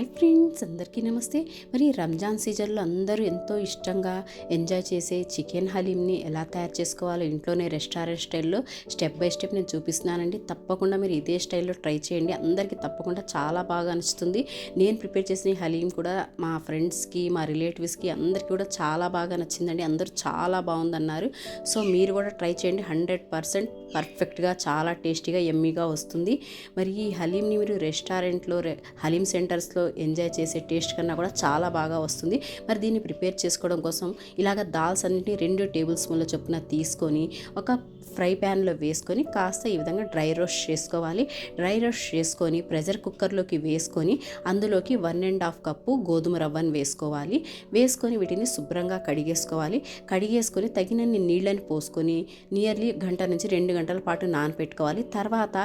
Hi friends అందరికీ నమస్తే. మరి రంజాన్ సీజన్లో అందరూ ఎంతో ఇష్టంగా ఎంజాయ్ చేసే చికెన్ హలీంని ఎలా తయారు చేసుకోవాలో ఇంట్లోనే రెస్టారెంట్ స్టైల్లో స్టెప్ బై స్టెప్ నేను చూపిస్తున్నానండి. తప్పకుండా మీరు ఇదే స్టైల్లో ట్రై చేయండి. అందరికీ తప్పకుండా చాలా బాగా నచ్చుతుంది నేను ప్రిపేర్ చేసిన హలీం కూడా మా ఫ్రెండ్స్కి మా రిలేటివ్స్కి అందరికీ కూడా చాలా బాగా నచ్చిందండి. అందరూ చాలా బాగుందన్నారు. సో మీరు కూడా ట్రై చేయండి. హండ్రెడ్ పర్సెంట్ పర్ఫెక్ట్గా చాలా టేస్టీగా ఎమ్మీగా వస్తుంది. మరి ఈ హలీంని మీరు రెస్టారెంట్లో రె- హలీం సెంటర్స్లో ఎంజాయ్ చేసే టేస్ట్ కన్నా కూడా చాలా బాగా వస్తుంది. మరి దీన్ని ప్రిపేర్ చేసుకోవడం కోసం ఇలాగ దాల్స్ అన్నింటినీ రెండు టేబుల్ స్పూన్ల చొప్పున తీసుకొని ఒక ఫ్రై ప్యాన్లో వేసుకొని కాస్త ఈ విధంగా డ్రై రోస్ట్ చేసుకోవాలి. డ్రై రోస్ట్ చేసుకొని ప్రెషర్ కుక్కర్లోకి వేసుకొని అందులోకి వన్ అండ్ హాఫ్ కప్పు గోధుమ రవ్వను వేసుకోవాలి. వేసుకొని వీటిని శుభ్రంగా కడిగేసుకోవాలి. కడిగేసుకొని తగినన్ని నీళ్ళని పోసుకొని నియర్లీ గంట నుంచి రెండు గంటల పాటు నానపెట్టుకోవాలి. తర్వాత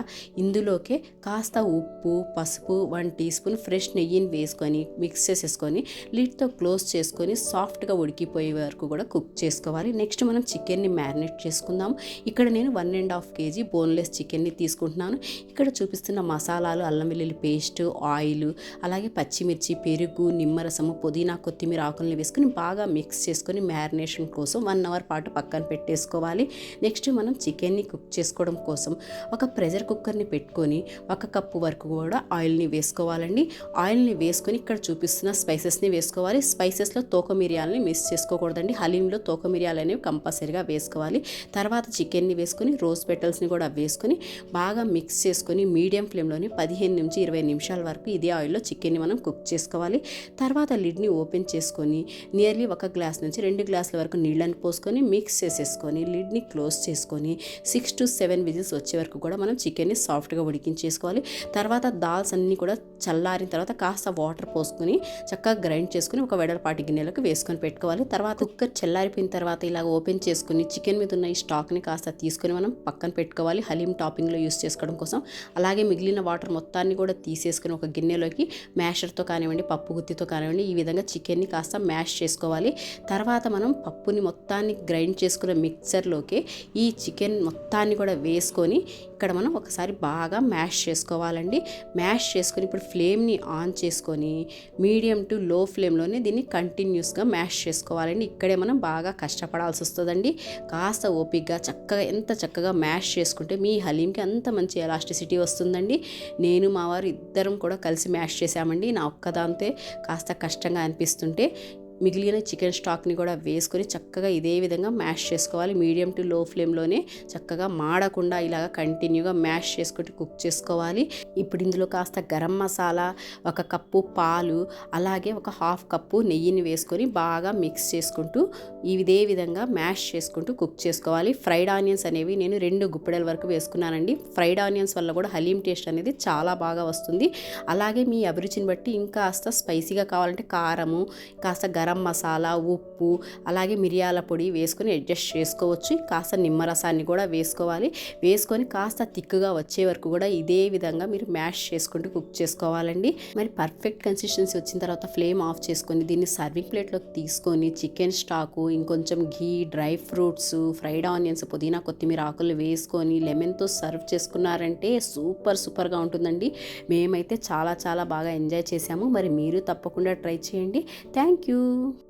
ఇందులోకే కాస్త ఉప్పు పసుపు వన్ టీ స్పూన్ ఫ్రెష్ నెయ్యిని వేసుకొని మిక్స్ చేసేసుకొని లిడ్తో క్లోజ్ చేసుకొని సాఫ్ట్గా ఉడికిపోయే వరకు కూడా కుక్ చేసుకోవాలి. నెక్స్ట్ మనం చికెన్ని మ్యారినేట్ చేసుకుందాం. ఇక్కడ నేను one and half KG boneless చికెన్ని తీసుకుంటున్నాను. ఇక్కడ చూపిస్తున్న మసాలాలు అల్లం వెల్లుల్లి పేస్ట్ ఆయిల్ అలాగే పచ్చిమిర్చి పెరుగు నిమ్మరసము పుదీనా కొత్తిమీర ఆకులను వేసుకొని బాగా మిక్స్ చేసుకొని మ్యారినేషన్ కోసం వన్ అవర్ పాటు పక్కన పెట్టేసుకోవాలి. నెక్స్ట్ మనం చికెన్ని కుక్ చేసుకోవడం కోసం ఒక ప్రెషర్ కుక్కర్ని పెట్టుకొని ఒక కప్పు వరకు కూడా ఆయిల్ని వేసుకోవాలండి. ఆయిల్ని వేసుకొని ఇక్కడ చూపిస్తున్న స్పైసెస్ని వేసుకోవాలి. స్పైసెస్లో తోక మిరియాలని మిస్ చేసుకోకూడదండి. హలీంలో తోక మిరియాలు అనేవి కంపల్సరీగా వేసుకోవాలి. తర్వాత చికెన్ చికెన్ని వేసుకొని రోజ్ పెటల్స్ని కూడా వేసుకొని బాగా మిక్స్ చేసుకొని మీడియం ఫ్లేమ్లోని పదిహేను నుంచి ఇరవై నిమిషాల వరకు ఇదే ఆయిల్లో చికెన్ని మనం కుక్ చేసుకోవాలి. తర్వాత లిడ్ని ఓపెన్ చేసుకొని నియర్లీ ఒక గ్లాస్ నుంచి రెండు గ్లాసుల వరకు నీళ్ళని పోసుకొని మిక్స్ చేసేసుకొని లిడ్ని క్లోజ్ చేసుకొని సిక్స్ టు సెవెన్ విజిల్స్ వచ్చే వరకు కూడా మనం చికెన్ని సాఫ్ట్గా ఉడికించేసుకోవాలి. తర్వాత దాల్స్ అన్నీ కూడా చల్లారిన తర్వాత కాస్త వాటర్ పోసుకొని చక్కగా గ్రైండ్ చేసుకుని ఒక వెడల్పాటి గిన్నెలకు వేసుకొని పెట్టుకోవాలి. తర్వాత కుక్కర్ చల్లారిపోయిన తర్వాత ఇలా ఓపెన్ చేసుకుని చికెన్ మీద ఉన్న ఈ స్టాక్ని కాస్త తీసుకొని మనం పక్కన పెట్టుకోవాలి. హలీం టాపింగ్లో యూస్ చేసుకోవడం కోసం. అలాగే మిగిలిన వాటర్ మొత్తాన్ని కూడా తీసేసుకొని ఒక గిన్నెలోకి మ్యాషర్తో కానివ్వండి పప్పు గుత్తితో కానివ్వండి ఈ విధంగా చికెన్ని కాస్త మ్యాష్ చేసుకోవాలి. తర్వాత మనం పప్పుని మొత్తాన్ని గ్రైండ్ చేసుకున్న మిక్సర్లోకి ఈ చికెన్ మొత్తాన్ని కూడా వేసుకొని ఇక్కడ మనం ఒకసారి బాగా మ్యాష్ చేసుకోవాలండి. మ్యాష్ చేసుకొని ఇప్పుడు ఫ్లేమ్ని ఆన్ చేసుకొని మీడియం టు లో ఫ్లేమ్లోనే దీన్ని కంటిన్యూస్గా మ్యాష్ చేసుకోవాలండి. ఇక్కడే మనం బాగా కష్టపడాల్సి వస్తుందండి. కాస్త ఓపిక్గా చక్కగా చక్కగా ఎంత చక్కగా మ్యాష్ చేసుకుంటే మీ హలీంకి అంత మంచి ఎలాస్టిసిటీ వస్తుందండి. నేను మా వారు ఇద్దరం కూడా కలిసి మ్యాష్ చేసామండి నా ఒక్కదాంతే. కాస్త కష్టంగా అనిపిస్తుంటే మిగిలిన చికెన్ స్టాక్ని కూడా వేసుకొని చక్కగా ఇదే విధంగా మ్యాష్ చేసుకోవాలి. మీడియం టు లో ఫ్లేమ్లోనే చక్కగా మాడకుండా ఇలాగ కంటిన్యూగా మ్యాష్ చేసుకుంటూ కుక్ చేసుకోవాలి. ఇప్పుడు ఇందులో కాస్త గరం మసాలా ఒక కప్పు పాలు అలాగే ఒక హాఫ్ కప్పు నెయ్యిని వేసుకొని బాగా మిక్స్ చేసుకుంటూ ఇదే విధంగా మ్యాష్ చేసుకుంటూ కుక్ చేసుకోవాలి. ఫ్రైడ్ ఆనియన్స్ అనేవి నేను రెండు గుప్పెడల వరకు వేసుకున్నానండి. ఫ్రైడ్ ఆనియన్స్ వల్ల కూడా హలీం టేస్ట్ అనేది చాలా బాగా వస్తుంది. అలాగే మీ అభిరుచిని బట్టి ఇంకా కాస్త స్పైసీగా కావాలంటే కారము కాస్త గరం గరం మసాలా ఉప్పు అలాగే మిరియాల పొడి వేసుకొని అడ్జస్ట్ చేసుకోవచ్చు. కాస్త నిమ్మరసాన్ని కూడా వేసుకోవాలి. వేసుకొని కాస్త తిక్కుగా వచ్చే వరకు కూడా ఇదే విధంగా మీరు మ్యాష్ చేసుకుంటూ కుక్ చేసుకోవాలండి. మరి పర్ఫెక్ట్ కన్సిస్టెన్సీ వచ్చిన తర్వాత ఫ్లేమ్ ఆఫ్ చేసుకొని దీన్ని సర్వింగ్ ప్లేట్లోకి తీసుకొని చికెన్ స్టాకు ఇంకొంచెం ghee dry fruits fried onions పుదీనా కొత్తిమీర ఆకులు వేసుకొని లెమన్తో సర్వ్ చేసుకున్నారంటే సూపర్ సూపర్గా ఉంటుందండి. మేమైతే చాలా చాలా బాగా ఎంజాయ్ చేసాము మరి మీరు తప్పకుండా ట్రై చేయండి. Thank you. morning.